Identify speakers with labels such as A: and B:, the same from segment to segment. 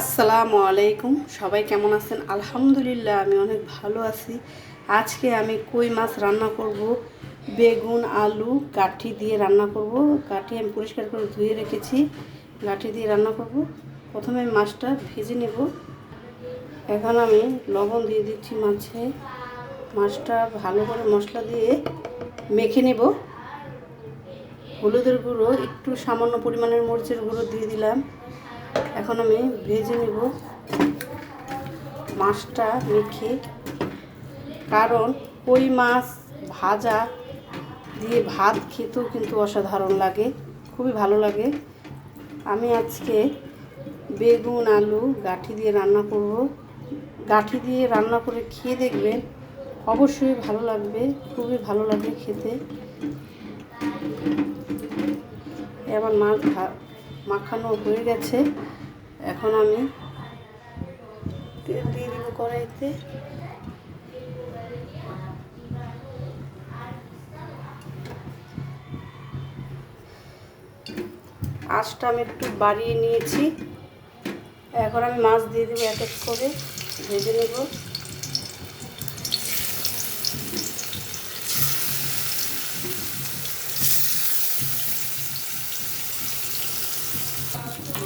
A: আসসালামু আলাইকুম। সবাই কেমন আছেন? আলহামদুলিল্লাহ, আমি অনেক ভালো আছি। আজকে আমি কই মাছ রান্না করব? বেগুন, আলু কাঠি দিয়ে রান্না করব। কাঠি আমি পরিষ্কার করে ধুয়ে রেখেছি। লাঠি দিয়ে রান্না করব। প্রথমে মাছটা ভেজে নেব। এখন আমি লবণ দিয়ে দিচ্ছি মাছে। মাছটা ভালো করে মশলা দিয়ে মেখে নেব। হলুদের গুঁড়ো, একটু সামান্য পরিমাণের মরিচের গুঁড়ো দিয়ে দিলাম। এখন আমি ভেজে নেব মাছটা মেখে। কারণ কই মাছ ভাজা দিয়ে ভাত খেতেও কিন্তু অসাধারণ লাগে, খুবই ভালো লাগে। আমি আজকে বেগুন, আলু, গাঠি দিয়ে রান্না করব। গাঠি দিয়ে রান্না করে খেয়ে দেখবেন অবশ্যই ভালো লাগবে, খুবই ভালো লাগবে খেতে। এবার মাছ মাখানো হয়ে গেছে। এখন আমি তেল দিয়ে দিব কড়াইতে। আঁচটা আমি একটু বাড়িয়ে নিয়েছি। এখন আমি মাছ দিয়ে দেবো এক এক করে, ভেজে নেব।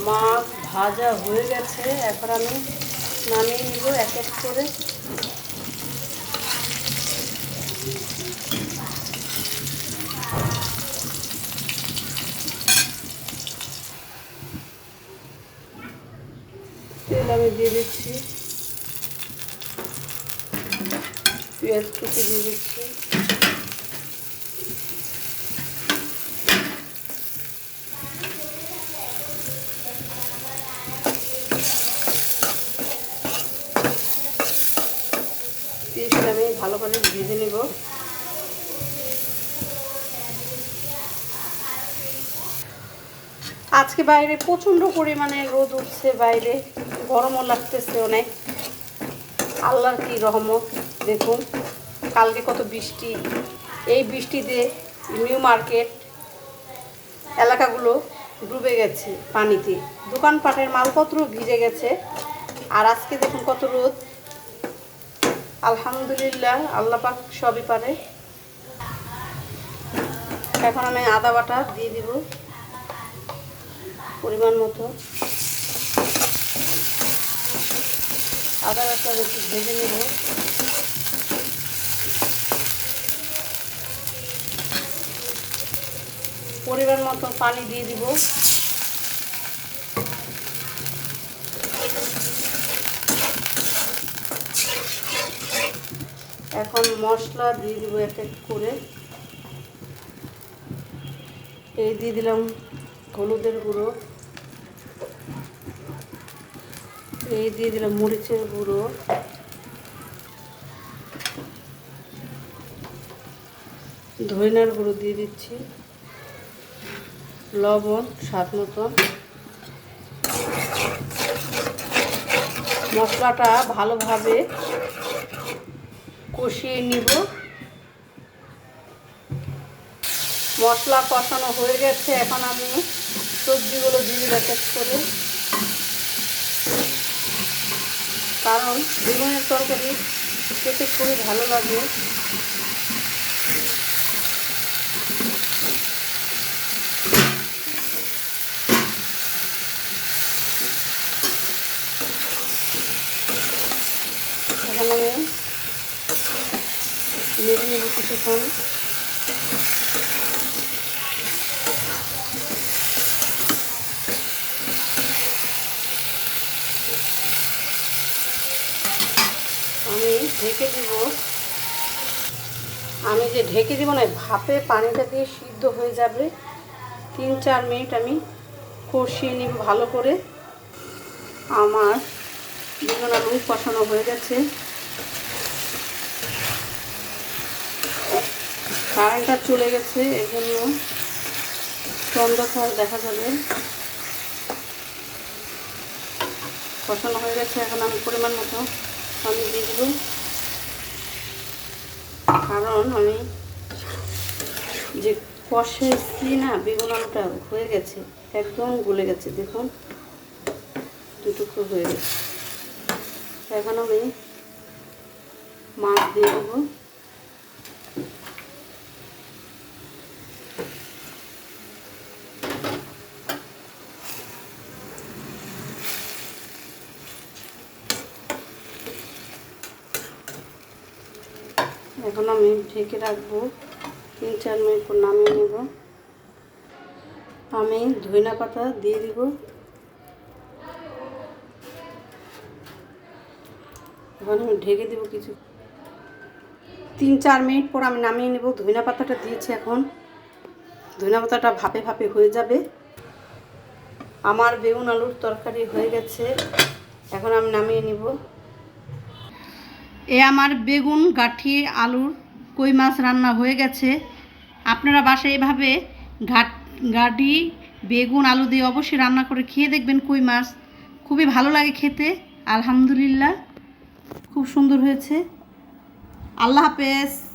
A: মাছ ভাজা হয়ে গেছে। এখন আমি নামিয়ে নিব এক এক করে। তেল আমি দিয়ে দিচ্ছি। পেঁয়াজ কুচি দিয়ে দিচ্ছি পেঁয়াজটা আমি ভালো করে ভেজে নেব। আজকে বাইরে প্রচণ্ড পরিমাণে রোদ উঠছে বাইরে, গরমও লাগতেছে অনেক। আল্লাহর কি রহমত, দেখুন, কালকে কত বৃষ্টি। এই বৃষ্টিতে নিউ মার্কেট এলাকাগুলো ডুবে গেছে পানিতে। দোকানপাটের মালপত্র ভিজে গেছে। আর আজকে দেখুন কত রোদ। আলহামদুলিল্লাহ, আল্লাহ পাক সবই পারে। এখন আমি আদা বাটা দিয়ে দিব পরিমাণ মতো। আদা বাটা একটু ভেজে নেব। পরিমাণ মতো পানি দিয়ে দিব। এখন মশলা দিয়ে দিব এক এক করে। এই দিয়ে দিলাম হলুদের গুঁড়ো। এই দিয়ে দিলাম মরিচের গুঁড়ো। ধইনার গুঁড়ো দিয়ে দিচ্ছি। লবণ স্বাদ মতন মশলাটা ভালোভাবে কষিয়ে নিব। মশলা কষানো হয়ে গেছে, এখন আমি সবজিগুলো দিয়ে এক করে। কারণ বেগুনের তরকারি খেতে খুবই ভালো লাগে। এখন আমি নেড়ে নেব কিছুক্ষণ। আমি ঢেকে দিব। আমি যে ঢেকে দিব না, ভাপে পানিটা দিয়ে সিদ্ধ হয়ে যাবে। তিন চার মিনিট আমি কষিয়ে নিব ভালো করে। আমার বেগুন আলু কষানো হয়ে গেছে। কারেন্টটা চলে গেছে, এই জন্য অন্ধকার দেখা যাবে। কষানো হয়ে গেছে, এখন আমি পরিমাণ মতো আমি দিয়ে কারণ আমি যে কষেছি না আলুটা হয়ে গেছে, একদম গলে গেছে, দেখুন। তো দুটুকরো হয়ে গেছে। এখন আমি মাছ দিয়ে দেবো। এখন আমি ঢেকে রাখব। তিন, চার মিনিট পর নামিয়ে নেব। আমি ধইনা পাতা দিয়ে দিব। এখন আমি ঢেকে দেবো কিছু। তিন, চার মিনিট পর আমি নামিয়ে নেব। ধইনা পাতাটা দিয়েছি এখন। ধইনা পাতাটা ভাপে ভাপে হয়ে যাবে। আমার বেগুন আলুর তরকারি হয়ে গেছে। এখন আমি নামিয়ে নিব। এ আমার বেগুন, গাঠি, আলুর কই মাছ রান্না হয়ে গেছে। আপনারা বাসায় এভাবে ঘাট গাঠি বেগুন, আলু দিয়ে অবশ্যই রান্না করে খেয়ে দেখবেন কই মাছ। খুবই ভালো লাগে খেতে, আলহামদুলিল্লাহ। খুব সুন্দর হয়েছে। আল্লাহ হাফেজ।